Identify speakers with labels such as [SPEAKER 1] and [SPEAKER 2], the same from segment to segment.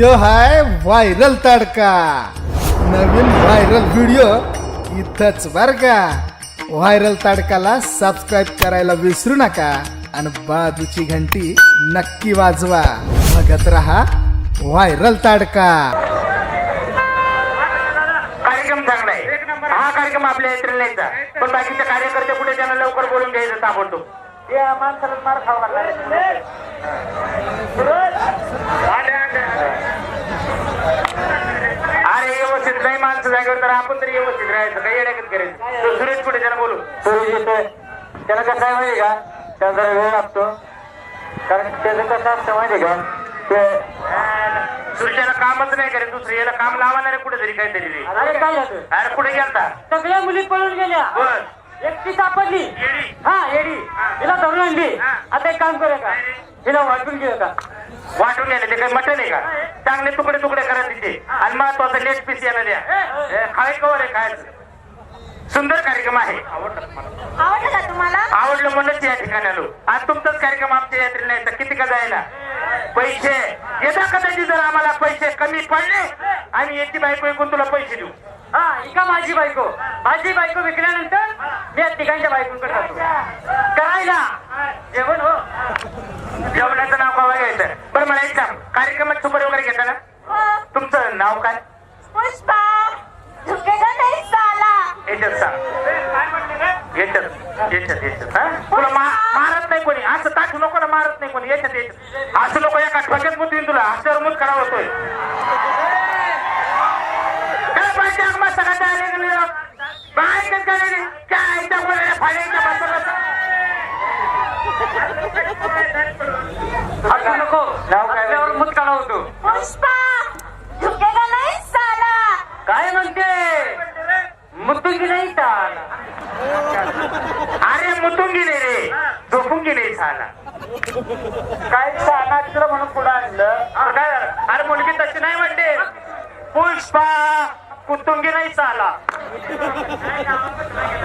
[SPEAKER 1] यो हाय viral तडका. नवीन viral video इथंच बर का. व्हायरल तडकाला सबस्क्राईब करायला विसरू नका आणि बाजूची घंटी नक्की वाजवा. बघत रहा व्हायरल तडका.
[SPEAKER 2] कार्यक्रम चांगला आहे. हा कार्यक्रम आपल्या पण बाकीचे कार्यकर्ते कुठे त्यांना लवकर बोलून घ्यायचं ताबडतोब या माणसाला मार खावा लागला अरे व्यवस्थित नाही माणसं जागेवर तर आपण तरी काही करायचं सुरेश कुठे त्याला बोलू सुरेश येतोय त्याला कसं आहे माहिती का? त्याला जरा वेळ लागतो. कारण त्याचं कसं असतं माहिती का? ते सुरशाला कामच नाही करे दुसरं. याला काम लावणार आहे कुठेतरी काहीतरी.
[SPEAKER 3] अरे काय झालं?
[SPEAKER 2] अरे कुठे गेलता?
[SPEAKER 3] सगळ्या मुली पळून गेल्या. एकटी सापडली. हा येडी. तिला धरून आणली. आता एक काम करूया का तिला वाटून घेऊ का
[SPEAKER 2] वाटून गेले ते काही मटन आहे का? चांगले तुकडे तुकडे करा तिथे. आणि महत्वाचं लेट पीस यायला द्या खाय कवर आहे खायचं. सुंदर कार्यक्रम आहे.
[SPEAKER 4] आवडलं का तुम्हाला?
[SPEAKER 2] आवडलं म्हणूनच या ठिकाणी आलो. आज तुमचाच कार्यक्रम आमच्या यात्रेला नाही तर किती का जायला? पैसे. येता कदाचित जर आम्हाला पैसे कमी पडले? आणि याची बायको ऐकून तुला पैसे देऊ.
[SPEAKER 3] हा ही का माझी बायको. माझी बायको विकल्यानंतर मी या तिघांच्या बायकोंकडे जातो. करायला. जेवण हो.
[SPEAKER 2] जेवणाचं नाव कवा घ्यायचं? बरं मला एक सांग. कार्यक्रमात सुपर वगैरे घेता ना
[SPEAKER 4] हो,
[SPEAKER 2] तुमचं नाव काय?
[SPEAKER 4] पुष्पा. झुकेगा नाही साला.
[SPEAKER 2] याच्यात सांग हा? तुला मारत नाही कोणी. असं ताठू नको ना मारत नाही कोणी. याच्यात असं लोक एका ठोक्यात मुतवीन तुला. असं मुत करावं होतोय. बाय काय? काय काय त्या फाड्याच्या बसवलं
[SPEAKER 3] नको? आपल्यावर होतो
[SPEAKER 4] पुष्पा झुकेगा नाही साला.
[SPEAKER 3] काय म्हणते? मुतून की नाही चाल
[SPEAKER 2] अरे मुतून गेले रे. झोपून गेले साला. काय साला म्हणून पुढे आणलं? काय? अरे मुलगी तशी नाही म्हणते. पुष्पा! कुतुंगी नाही साला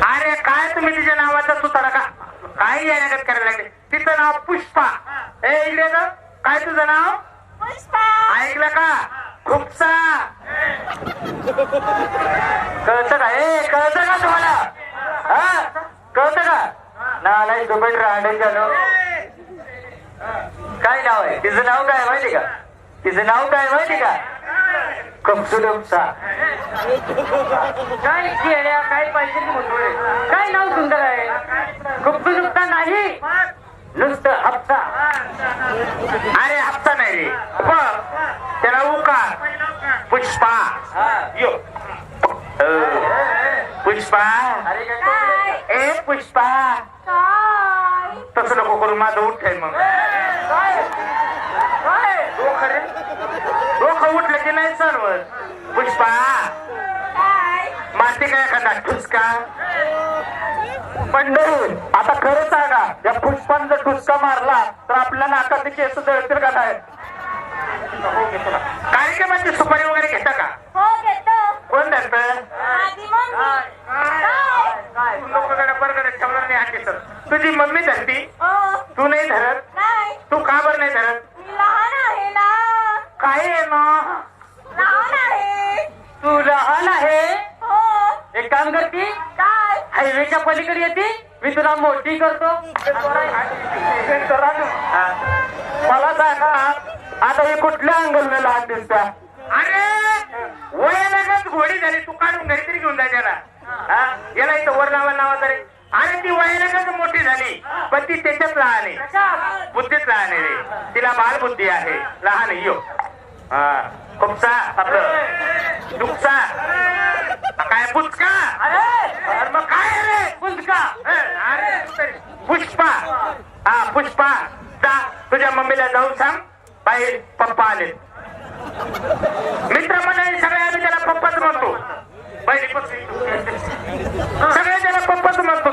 [SPEAKER 2] अरे काय तुम्ही तिच्या नावाचा सुतारा का? काय येण्यागत करायला लागले. तिचं नाव पुष्पा. ए इकडे का काय तुझं नाव?
[SPEAKER 4] पुष्पा.
[SPEAKER 2] ऐकलं का? खुपसा कळतं का? ए कळतं का तुम्हाला? हा? कळतं का? नालाय दुबईत राहणे झालो. काय नाव आहे? तिचं नाव काय माहिती का? तिचं नाव काय माहिती का? कपसुलमसा
[SPEAKER 3] काय केल्या काय पाहिजे म्हणतोय काय नाव सुंदर आहे? नुसता नाही. नुसतं हप्ता.
[SPEAKER 2] अरे हप्ता नाही रे. त्याला उकार. पुष्पा. यो. पुष्पा. ए पुष्पा. तसं नको करून माझं उठ मग
[SPEAKER 3] काय काय
[SPEAKER 2] डोकं रे डोकं उठलं की चालवत पुष्पा
[SPEAKER 4] काय
[SPEAKER 2] मारते काय एखादा ठुसका पंढरी आता खरं सांगा या पुष्पान जर ठुसका मारला तर आपल्या नाकाचे केस जळतील का नाही? कार्यक्रमाची सुपारी वगैरे घेता का?
[SPEAKER 4] हो घेतो.
[SPEAKER 2] कोण
[SPEAKER 4] काय?
[SPEAKER 3] काय?
[SPEAKER 2] लोकांकडे बरगडे ठेवणार नाही हा केस तुझी मम्मी धरती?
[SPEAKER 4] हो.
[SPEAKER 2] तू नाही धरत?
[SPEAKER 4] नाही.
[SPEAKER 2] तू का बरं नाही धरत
[SPEAKER 4] मी लहान आहे ना
[SPEAKER 2] काय आहे ना
[SPEAKER 4] लहान आहे
[SPEAKER 3] तू लहान आहे
[SPEAKER 4] हो
[SPEAKER 3] एक काम करती
[SPEAKER 4] आणि
[SPEAKER 3] हायवेच्या पलीकडे येते. मी तुला मोठी करतो.
[SPEAKER 2] मला सांगा आता हे कुठल्या अँगलने लहान दिसता अरे वयानगच घोडी झाली. तू काढून घरी तरी घेऊन जाय हा? याला इथं वर नावा नावा तरी. अरे ती वयानगच मोठी झाली. पण ती त्याच्यात लहान आहे. बुद्धीत लहान आहे रे. तिला बालबुद्धी आहे. लहान यो. हा. खुपसा आपलं. दुखसा काय पुचका
[SPEAKER 3] अरे!
[SPEAKER 2] मग काय रे?
[SPEAKER 3] पुंजका
[SPEAKER 2] अरे पुष्पा. हा पुष्पा. जा तुझ्या मम्मीला जाऊन सांग. बाहेर पप्पा आले. मित्र मंडळी सगळे आम्ही त्याला पप्पाच म्हणतो. पहिली सगळे त्याला पप्पाच म्हणतो.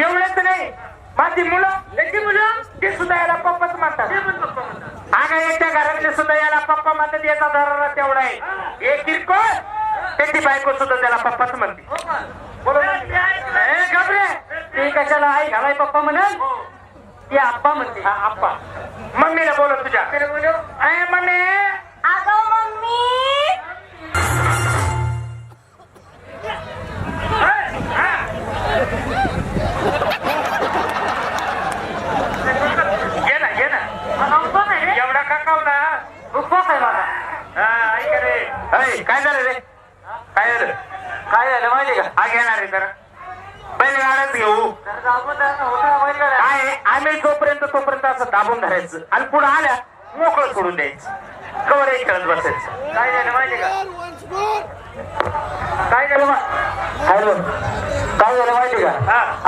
[SPEAKER 2] एवढंच नाही. माझी मुलं? त्याची मुलं? ते सुद्धा याला पप्पाच म्हणतात. अगं याच्या घरातले सुद्धा याला पप्पा म्हणतात याचा दरारा तेवढा आहे. एक किरकोळ. त्याची बायको सुद्धा त्याला पप्पाच म्हणते बोलो
[SPEAKER 3] ए घाबरे ते कशाला आई घालाय पप्पा म्हणून ती आप्पा म्हणते
[SPEAKER 2] हा, आप्पा मम्मीला बोलव तुझ्या अरे मम्मी झालं
[SPEAKER 3] माहिती का
[SPEAKER 2] हा घेणार रे तर? पहिले गाड्यात घेऊ. काय? आहे, आम्ही जोपर्यंत तोपर्यंत असं दाबून धरायचं. आणि पुढे आल्या मोकळं सोडून द्यायचं. कवर एक खेळत बसायचं.
[SPEAKER 3] काय झालं माहिती का? काय झालं मा- हॅलो. काय झालं माहिती का.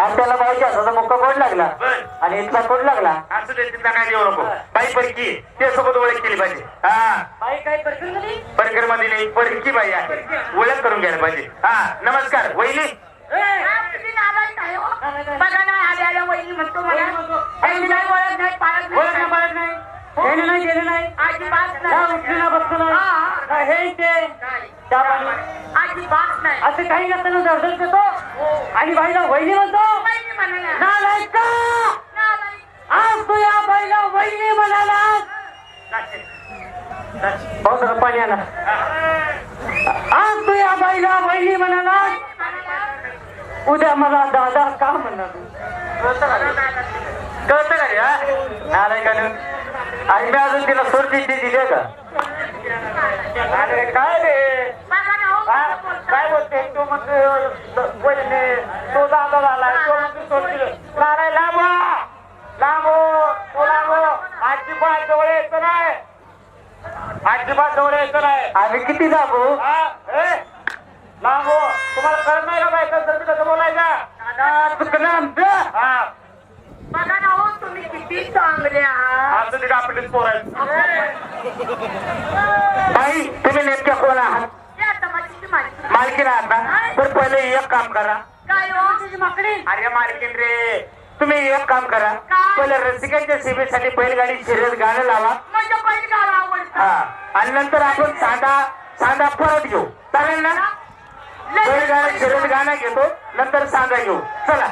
[SPEAKER 3] आपल्याला माहिती असं मुक्का कोण लागला. आणि इथला कोण लागला?
[SPEAKER 2] असं ते तिथं काय देऊ नको. बाई परकी ते सोबत ओळख केली पाहिजे. हा.
[SPEAKER 3] बाई काय प्रसंग नाही
[SPEAKER 2] परकरमध्ये नाही परकी बाई आहे. ओळख करून घ्यायला पाहिजे. हा नमस्कार वहिनी.
[SPEAKER 4] हो. ओळख नाही पाळत नाही.
[SPEAKER 3] बोलत नाही हे गेले नाही.
[SPEAKER 4] अजिबात
[SPEAKER 3] या उठली ना बसतो
[SPEAKER 4] हा.
[SPEAKER 3] काय हे ते त्या पाणी
[SPEAKER 4] अजिबात नाही.
[SPEAKER 3] असं काही नसताना दर्शन करतो आणि बाईला वहिनी म्हणतो.
[SPEAKER 4] वहिनी म्हणाल्या.
[SPEAKER 3] नालायक का?
[SPEAKER 4] नालायक.
[SPEAKER 3] आज तू या बाईला वहिनी म्हणाला. हो जरा पाणी आणा. आज तू या बाईला वहिनी म्हणाला. उद्या मला दादा का म्हणणार तू? का रे? कळतं का रे, हा? नालायकानं आणि मी अजून तिला सोडतीची दिली का अरे काय रे?
[SPEAKER 4] हो,
[SPEAKER 3] काय बोलते. तू म्हणते वहिनी तो दादा झालाय तो म्हणते सोडतील नाराय लांबा लांबो तो लांबो अजिबात जवळ यायचं नाही. अजिबात जवळ यायचं नाही. आम्ही किती दाबू लांबो तुम्हाला कळत नाही का बायका तर कसं बोलायचं. चुकलं आमचं? हा.
[SPEAKER 4] बघा ना हो, तुम्ही किती चांगले आहात.
[SPEAKER 2] पोर आहेत. बाई तुम्ही नेमक्या कोण आहात? मालकीन आहात ना? तर पहिले एक काम करा. अरे मालकीन रे तुम्ही एक काम करा. पहिले रसिकांच्या सेवेसाठी बैलगाडी शर्यत गाणं लावा. हा. आणि नंतर आपण साधा साधा परत घेऊ. चालेल ना? बैलगाडी शर्यत गाणं घेतो नंतर सांगा घेऊ. चला.